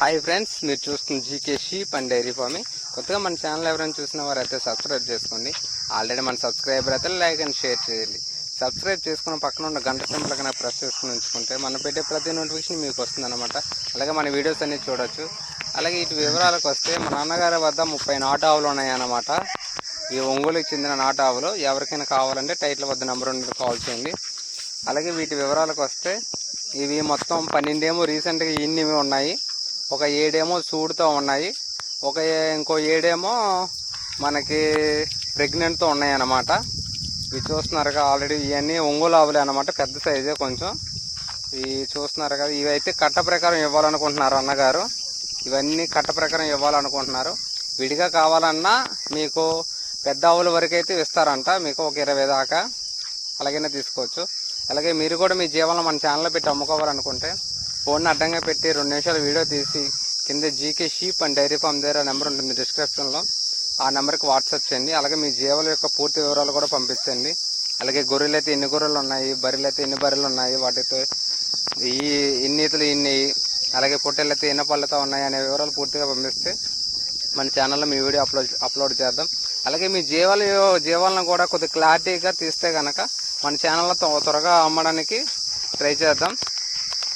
Hi friends మీరు చూస్తున్న GK sheep and dairy farming కొత్తగా మన ఛానల్ ఎవరైనా చూసిన వారు అయితే సబ్స్క్రైబ్ చేసుకోండి. ఆల్రెడీ మన సబ్స్క్రైబర్ అయితే లైక్ అండ్ షేర్ చేయాలి సబ్స్క్రైబ్ చేసుకున్న పక్కన ఉన్న గంట సింపుల్ కన్నా ప్రెస్ చేసుకుని ఉంచుకుంటే మనం పెట్టే ప్రతి నోటిఫికేషన్ మీకు వస్తుందన్నమాట. అలాగే మన వీడియోస్ అన్నీ చూడొచ్చు. అలాగే ఇటు వివరాలకు వస్తే మా నాన్నగారి వద్ద ముప్పై నాటు ఆవులు ఉన్నాయన్నమాట. ఈ ఒంగోలుకి చెందిన నాటు ఆవులు. ఎవరికైనా కావాలంటే టైటిల్ వద్ద నెంబర్ ఉండదు కాల్ చేయండి. అలాగే వీటి వివరాలకు వస్తే ఇవి మొత్తం పన్నెండేమో రీసెంట్గా ఇన్నివి ఉన్నాయి. ఒక ఏడేమో సూడుతో ఉన్నాయి. ఒక ఏ- ఇంకో ఏడేమో మనకి ప్రెగ్నెంట్తో ఉన్నాయి అన్నమాట ఇవి చూస్తున్నారుగా ఆల్రెడీ ఇవన్నీ ఒంగోలు ఆవులే అనమాట పెద్ద సైజే కొంచెం. ఇవి చూస్తున్నారు కదా ఇవైతే కట్ట ప్రకారం ఇవ్వాలనుకుంటున్నారు అన్నగారు. ఇవన్నీ కట్ట ప్రకారం ఇవ్వాలనుకుంటున్నారు. విడిగా కావాలన్నా మీకు పెద్ద ఆవుల వరకు అయితే ఇస్తారంట మీకు ఒక ఇరవై దాకా. అలాగైనా తీసుకోవచ్చు. అలాగే మీరు కూడా మీ జీవనం మన ఛానల్లో పెట్టి అమ్ముకోవాలనుకుంటే ఫోన్ అడ్డంగా పెట్టి రెండు నిమిషాలు వీడియో తీసి కింద GK sheep and dairy farm దగ్గర నెంబర్ ఉంటుంది డిస్క్రిప్షన్లో. ఆ నెంబర్కి వాట్సాప్ చేయండి. అలాగే మీ జీవాల యొక్క పూర్తి వివరాలు కూడా పంపించండి. అలాగే గొర్రెలు అయితే ఎన్ని గొర్రెలు ఉన్నాయి బర్రెలు అయితే ఎన్ని బర్రెలు ఉన్నాయి వాటితో ఈ ఇన్ని ఈతలు ఇన్ని అలాగే పొట్టెలు అయితే ఎన్ని పళ్ళతో ఉన్నాయి అనే వివరాలు పూర్తిగా పంపిస్తే మన ఛానల్లో మీ వీడియో అప్లోడ్ అప్లోడ్ చేద్దాం. అలాగే మీ జీవాల జీవాలను కూడా కొద్ది క్లారిటీగా తీస్తే కనుక మన ఛానల్లో త్వరగా అమ్మడానికి ట్రై చేద్దాం.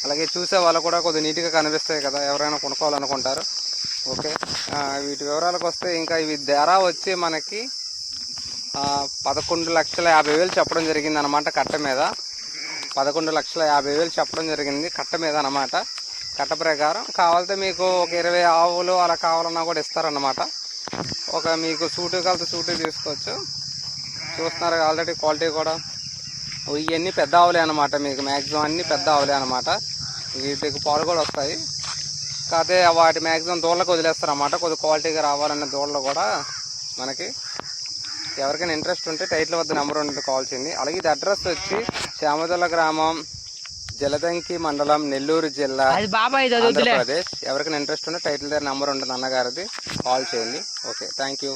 అలాగే చూసే వాళ్ళు కూడా కొద్దిగా నీట్గా కనిపిస్తాయి కదా ఎవరైనా కొనుక్కోవాలనుకుంటారు. ఓకే. వీటి వివరాలకు వస్తే ఇంకా ఇవి ధర వచ్చి మనకి పదకొండు లక్షల యాభై వేలు చెప్పడం జరిగింది అనమాట కట్ట మీద. పదకొండు లక్షల యాభై వేలు చెప్పడం జరిగింది కట్ట మీద అనమాట కట్ట ప్రకారం కావాలంటే మీకు ఒక ఇరవై ఆవులు అలా కావాలన్నా కూడా ఇస్తారన్నమాట. ఒక మీకు సూటు కలిసి సూటు తీసుకోవచ్చు. చూస్తున్నారు ఆల్రెడీ క్వాలిటీ కూడా. ఇవన్నీ పెద్ద ఆవులే అనమాట మీకు మ్యాక్సిమం అన్నీ పెద్ద ఆవులే అనమాట వీటికి పాలు కూడా వస్తాయి. కాకపోతే వాటి మ్యాక్సిమం దూడలకు వదిలేస్తారు అన్నమాట కొద్ది క్వాలిటీగా రావాలనే దూడలు కూడా మనకి ఎవరికైనా ఇంట్రెస్ట్ ఉంటే టైటిల్ వద్ద నెంబర్ ఉంటుంది కాల్ చేయండి. అలాగే ఇది అడ్రస్ వచ్చి శ్యామదల గ్రామం జలదంకి మండలం నెల్లూరు జిల్లా ఆంధ్రప్రదేశ్. ఎవరికైనా ఇంట్రెస్ట్ ఉంటే టైటిల్ దగ్గర నెంబర్ ఉంటుంది అన్నగారిది. కాల్ చేయండి. Okay thank you